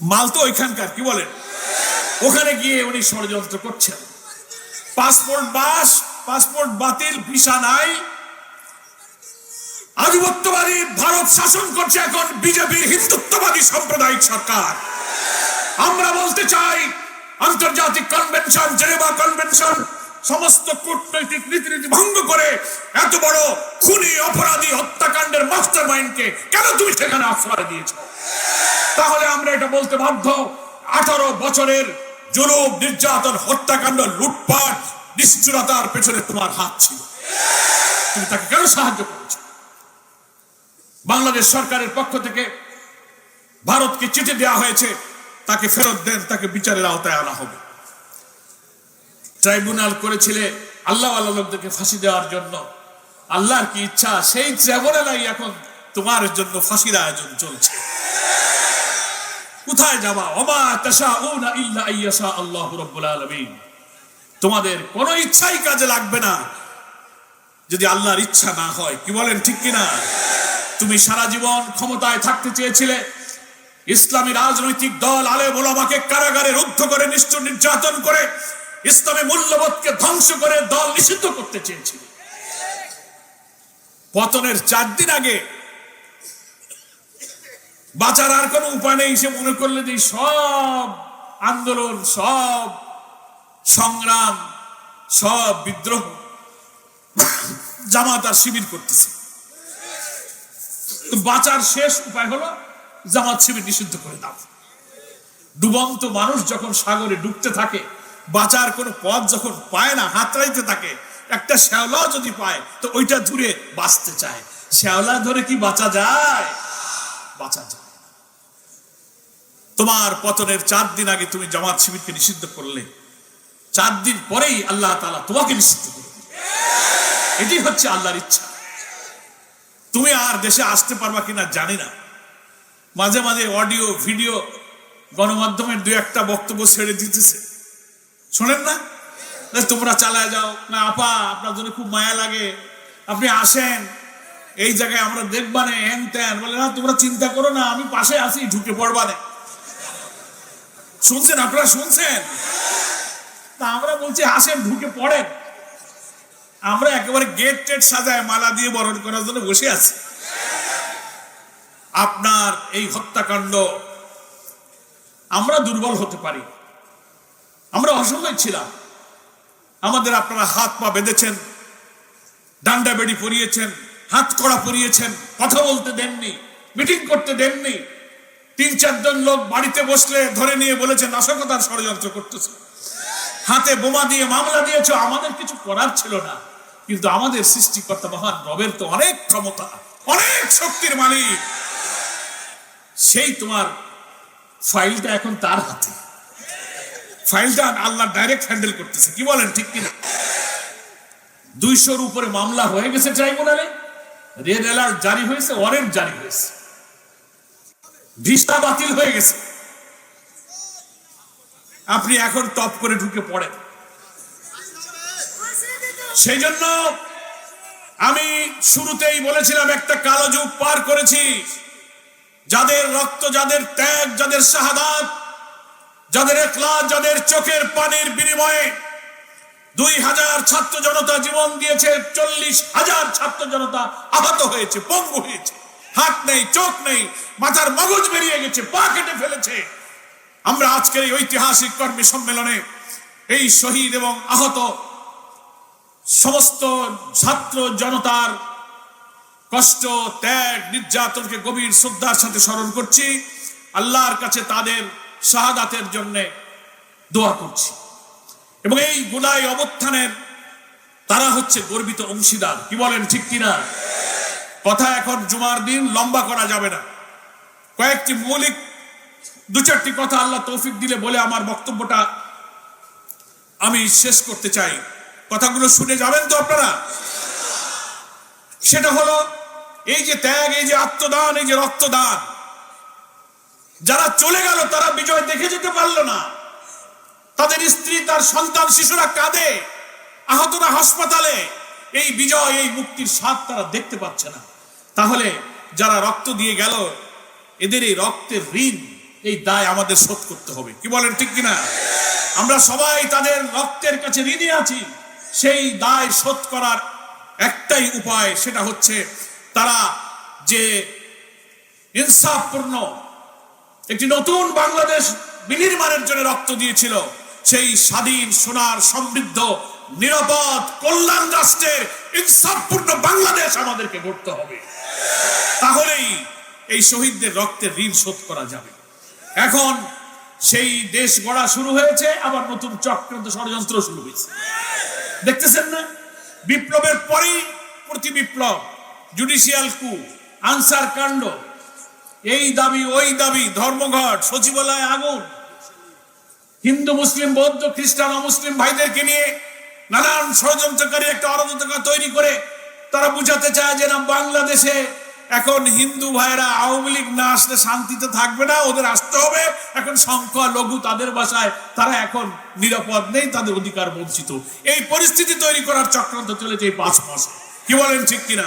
মাল তো ওইখানকার, কি বলেন? ওখানে গিয়ে উনি ষড়যন্ত্র করছেন। পাসপোর্ট বাস, পাসপোর্ট বাতিল, ভিসা নাই। আধিপত্যবাদী ভারত শাসন করছে এখন বিজেপির হিন্দুত্ববাদী সাম্প্রদায়িক সরকার। আমরা বলতে চাই, আন্তর্জাতিক কনভেনশন, জেনেভা কনভেনশন, সমস্ত কূটনৈতিক রীতিনীতি ভঙ্গ করে এত বড় খুনি, অপরাধী কেন তুমি সেখানে আশ্রয় দিয়েছ তাহলে আমরা এটা বলতে বাধ্য। আঠারো বছরের জুলুম, নির্যাতন, হত্যাকাণ্ড, লুটপাট, নিষ্ঠুরতার পেছনে তোমার হাত ছিল। তুমি তাকে কেন সাহায্য করেছ? বাংলাদেশ সরকারের পক্ষ থেকে ভারতকে চিঠি দেওয়া হয়েছে, তাকে ফেরত দেন, তাকে বিচারের আওতায় আনা হবে। ট্রাইব্যুনাল করেছিলে আল্লাহ আল্লাহ লোকদেরকে ফাঁসি দেওয়ার জন্য। আল্লাহর কি ইচ্ছা? সেই ট্রাইব্যুনালাই এখন। তোমার জন্য ফাঁসির আয়োজন চলছে। কোথায় যাবা? ওমা তাশাউনা ইল্লা আইয়াশা আল্লাহু রাব্বুল আলামিন। তোমাদের কোনো ইচ্ছাই কাজে লাগবে না। যদি আল্লাহর ইচ্ছা না হয়, কি বলেন ঠিক কিনা? তুমি সারা জীবন ক্ষমতায় থাকতে চেয়েছিলে। ইসলামী রাজনৈতিক দল আলে ওলামাকে কারাগারে রুদ্ধ করে, নিষ্ঠুর নির্যাতন করে, ইসলামী মূল্যবোধকে ধ্বংস করে দল নিষিদ্ধ করতে চেয়েছিল। পতনের চার দিন আগে বাঁচার আর কোনো উপায় নেই, সে মনে করলে যে সব আন্দোলন, সব সংগ্রাম, সব বিদ্রোহ জামাত আর শিবির করতেছে। বাঁচার শেষ উপায় হলো জামাত শিবির নিষিদ্ধ করে দাও। ডুবন্ত মানুষ যখন সাগরে ডুবতে থাকে, বাঁচার কোনো পথ যখন পায় না, হাতড়াইতে থাকে, একটা শ্যাওলা যদি পায়, তো ওইটা ধরে বাঁচতে চায়। শ্যাওলা ধরে কি বাঁচা যায়? বাঁচা যায় তোমার পতনের চার দিন আগে তুমি জামাত শিবিরকে নিষিদ্ধ করলে। চার দিন পরেই আল্লাহ তাআলা তোমাকে নিষিদ্ধ করবে। এটি হচ্ছে আল্লাহর ইচ্ছা। তুমি আর দেশে আসতে পারবা কিনা জানি না। মাঝে মাঝে অডিও ভিডিও গণমাধ্যমের দু একটা বক্তব্য ছেড়ে দিতেছে। শোনেন না, তোমরা চালায় যাও। না আপা আপনার জন্য খুব মায়া লাগে। আপনি আসেন। এই জায়গায় আমরা দেখবানে হ্যান ত্যান বলে, না, তোমরা চিন্তা করো না, আমি পাশে আসি ঢুকে পড়বানে শুনছেন আপনারা, শুনছেন? তা আমরা বলছি, আসেন, ঢুকে পড়েন। আমরা একেবারে গেট টেট সাজায় মালা দিয়ে বরণ করার জন্য বসে আছি। আপনার এই হত্যাকাণ্ড, আমরা দুর্বল হতে পারি। আমরা অসহায় ছিলাম। আমাদের আপনারা হাত পা বেঁধেছেন, ডান্ডা বেড়ি পরিয়েছেন। হাত কড়া পরিয়েছেন কথা বলতে দেননি, মিটিং করতে দেননি। তিন, চারজন লোক বাড়িতে বসলে ধরে নিয়ে বলেছে, নাশকতার ষড়যন্ত্র করতেছে। হাতে বোমা দিয়ে মামলা দিয়েছ, আমাদের কিছু করার ছিল না। কিন্তু আমাদের সৃষ্টিকর্তা মহান রবের তো অনেক ক্ষমতা, অনেক শক্তির মালিক। সেই তোমার ফাইলটা এখন তার হাতে। ফাইলটা আল্লাহ ডাইরেক্ট হ্যান্ডেল করতেছে, কি বলেন, ঠিক কিনা? দুইশোর উপরে মামলা হয়ে গেছে ট্রাইব্যুনালে রেড অ্যালার্ট জারি হয়েছে ওয়ারেন্ট জারি হয়েছে। ভিসা বাতিল হয়ে গেছে। আপনি এখন টপ করে ঢুকে পড়েন। সেই জন্য আমি শুরুতেই বলেছিলাম, একটা কালো যুগ পার করেছি। যাদের রক্ত, যাদের ত্যাগ, যাদের শাহাদাত, যাদের একলা যাদের চোখের পানির বিনিময়ে দুই হাজার ছাত্র জনতা জীবন দিয়েছে, চল্লিশ হাজার ছাত্র জনতা আহত হয়েছে, পঙ্গু হয়েছে। হাত নেই, চোখ নেই, মাথার মগজ বেরিয়ে গেছে, পা কেটে ফেলেছে। আমরা আজকের এই ঐতিহাসিক কর্মী সম্মেলনে এই শহীদ এবং আহত সমস্ত ছাত্র জনতার কষ্ট, ত্যাগ, নির্যাতনকে গভীর শ্রদ্ধার সাথে স্মরণ করছি। আল্লাহর কাছে তাদের শাহাদাতের জন্য দোয়া করছি। এবং এই গুলাই অবস্থানের তারা হচ্ছে গর্বিত অংশীদার। কি বলেন, ঠিক কিনা? কথা এখন জুমার দিন, লম্বা করা যাবে না। কয়েকটি মৌলিক দু চারটি কথা আল্লাহ তৌফিক দিলে বলে আমার বক্তব্যটা আমি শেষ করতে চাই। কথাগুলো শুনে যাবেন তো আপনারা? সেটা হলো, এই যে ত্যাগ, এই যে আত্মদান, এই যে রক্তদান, যারা চলে গেল তারা বিজয় দেখে যেতে পারল না। তাদের স্ত্রী, তার সন্তান, শিশুরা কাঁদে, আহতরা হাসপাতালে। এই বিজয়, এই মুক্তির স্বাদ তারা দেখতে পাচ্ছে না। তাহলে যারা রক্ত দিয়ে গেল, এদের এই রক্তের ঋণ, এই দায় আমাদের শোধ করতে হবে। কি বলেন, ঠিক কিনা? আমরা সবাই তাদের রক্তের কাছে ঋণী আছি। সেই দায় শোধ করার একটাই উপায়, সেটা হচ্ছে তারা যে ইনসাফপূর্ণ একটি নতুন বাংলাদেশ বিনির্মাণের জন্য রক্ত দিয়েছিল সেই স্বাধীন, সোনার, সমৃদ্ধ, নিরাপদ, কল্যাণ রাষ্ট্রের ইনসাফপূর্ণ বাংলাদেশ আমাদেরকে গড়তে হবে। তাহলেই এই শহীদদের রক্তের ঋণ শোধ করা যাবে। এখন সেই দেশ গড়া শুরু হয়েছে, আবার নতুন চক্রান্ত ষড়যন্ত্র শুরু হয়েছে। দেখতেছেন না? বিপ্লবের পরেই প্রতি বিপ্লব জুডিশিয়াল কু আনসার কাণ্ড, এই দাবি, ওই দাবি, ধর্মঘট, সচিবালয় আগুন হিন্দু, মুসলিম, বৌদ্ধ, খ্রিস্টান অমুসলিম ভাইদেরকে নিয়ে নানান ষড়যন্ত্রকারী একটা অরাজকতা তৈরি করে তারা বুঝাতে চায় যে না, বাংলাদেশে এখন হিন্দু ভাইরা আওয়ামী লীগ না আসলে শান্তিতে থাকবে না, ওদের আসতে হবে। এখন সংখ্যা লঘু তাদের বাসায়, তারা এখন নিরাপদ নেই, তাদের অধিকার বঞ্চিত। এই পরিস্থিতি তৈরি করার চক্রান্ত চলেছে এই পাঁচ মাসে। কি বলেন, ঠিক কিনা?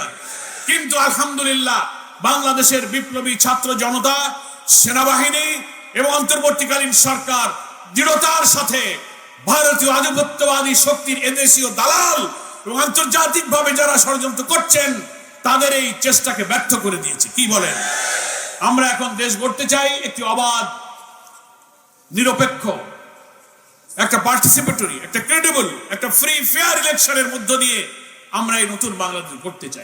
কিন্তু আলহামদুলিল্লাহ, বাংলাদেশের বিপ্লবী ছাত্র জনতা, সেনাবাহিনী এবং অন্তর্বর্তীকালীন সরকার দৃঢ়তার সাথে ভারতীয় আধিপত্যবাদী শক্তির এদেশীয় দালাল এবং আন্তর্জাতিকভাবে যারা ষড়যন্ত্র করছেন, তাদের এই চেষ্টাকে ব্যর্থ করে দিয়েছে। কি বলেন? আমরা এখন দেশ গড়তে চাই একটি অবাধ, নিরপেক্ষ, একটা পার্টিসিপেটরি একটা ক্রেডিবল একটা ফ্রি ফেয়ার ইলেকশনের মধ্য দিয়ে আমরা এই নতুন বাংলাদেশ করতে চাই।